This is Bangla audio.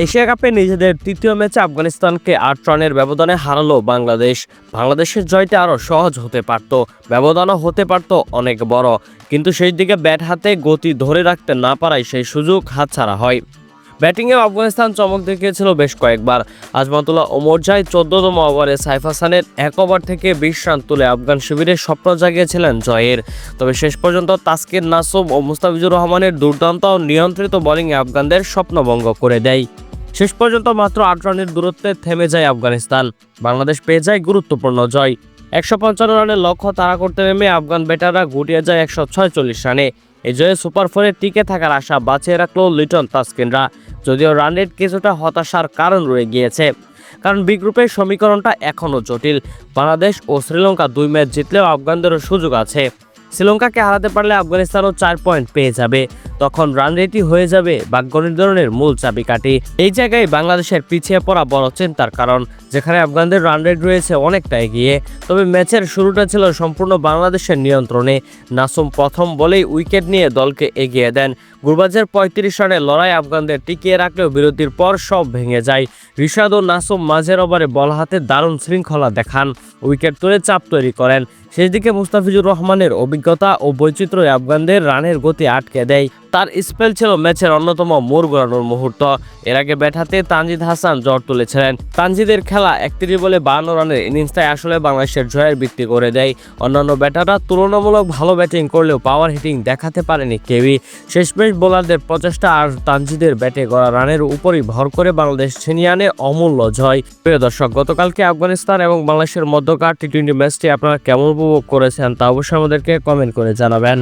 এশিয়া কাপে নিজেদের তৃতীয় ম্যাচে আফগানিস্তানকে আট রানের ব্যবধানে হারালো বাংলাদেশ। বাংলাদেশের জয়টা আরও সহজ হতে পারত, ব্যবধানও হতে পারত অনেক বড়। কিন্তু সেই দিকে ব্যাট হাতে গতি ধরে রাখতে না পারায় সেই সুযোগ হাতছাড়া হয়। ব্যাটিংয়ে আফগানিস্তান চমক দেখিয়েছিল বেশ কয়েকবার। আজমাতুল্লাহ ওমরজাই চোদ্দতম ওভারে সাইফ হাসানের এক ওভার থেকে বিশ রান তুলে আফগান শিবিরে স্বপ্ন জাগিয়েছিলেন জয়ের। তবে শেষ পর্যন্ত তাসকির নাসুম ও মুস্তাফিজুর রহমানের দুর্দান্ত নিয়ন্ত্রিত বোলিংয়ে আফগানদের স্বপ্নভঙ্গ করে দেয়। শেষ পর্যন্ত মাত্র আট রানের দূরত্বে থেমে যায় আফগানিস্তান। বাংলাদেশ পেয়ে যায় গুরুত্বপূর্ণ জয়। একশো পঞ্চান্ন রানের লক্ষ্য তাড়া করতে নেমে আফগান ব্যাটাররা গুটিয়ে যায় একশো ছয়চল্লিশ রানে। এই জয়ে সুপার ফোরে টিকে থাকার আশা বাঁচিয়ে রাখল লিটন তাসকিনরা। যদিও রান রেট কিছুটা হতাশার কারণ রয়ে গিয়েছে, কারণ বি গ্রুপের সমীকরণটা এখনও জটিল। বাংলাদেশ ও শ্রীলঙ্কা দুই ম্যাচ জিতলেও আফগানদেরও সুযোগ আছে। শ্রীলঙ্কাকে হারাতে পারলে আফগানিস্তানও চার পয়েন্ট পেয়ে যাবে। তখন রান রেটই হয়ে যাবে ভাগ্য নির্ধারণের মূল চাবিকাঠি। এই জায়গায় বাংলাদেশের পিছিয়ে পড়া বড় চিন্তার কারণ, যেখানে আফগানদের রান রেট রয়েছে অনেকটা এগিয়ে। তবে ম্যাচের শুরুটা ছিল সম্পূর্ণ বাংলাদেশের নিয়ন্ত্রণে। নাসুম প্রথম বলেই উইকেট নিয়ে দলকে এগিয়ে দেন। গুরবাজের পঁয়ত্রিশ রানের লড়াই আফগানদের টিকিয়ে রাখলেও বিরতির পর সব ভেঙে যায়। রিশাদ ও নাসুম মাঝের ওভারে বল হাতে দারুণ শৃঙ্খলা দেখান। উইকেট তুলে চাপ তৈরি করেন। শেষ দিকে মুস্তাফিজুর রহমানের অভিজ্ঞতা ও বৈচিত্র্য আফগানদের রানের গতি আটকে দেয়। তার স্পেল ছিল ম্যাচের অন্যতম মোড় ঘোরানোর মুহূর্ত। এর আগে ব্যাট হাতে তানজিদ হাসান জ্বর তুলেছিলেন। তানজিদের খেলা একত্রিশ বলে বান্ন রানের ইনিংসটাই আসলে বাংলাদেশের জয়ের ভিত্তি করে দেয়। অন্যান্য ব্যাটাররা তুলনামূলক ভালো ব্যাটিং করলেও পাওয়ার হিটিং দেখাতে পারেনি কেউই। শেষমেশ বোলারদের প্রচেষ্টা আর তানজিদের ব্যাটে গড়া রানের উপরই ভর করে বাংলাদেশ ছিনিয়ে আনে অমূল্য জয়। প্রিয় দর্শক, গতকালকে আফগানিস্তান এবং বাংলাদেশের মধ্যকার টি টোয়েন্টি ম্যাচটি আপনারা কেমন উপভোগ করেছেন তা অবশ্যই আমাদেরকে কমেন্ট করে জানাবেন।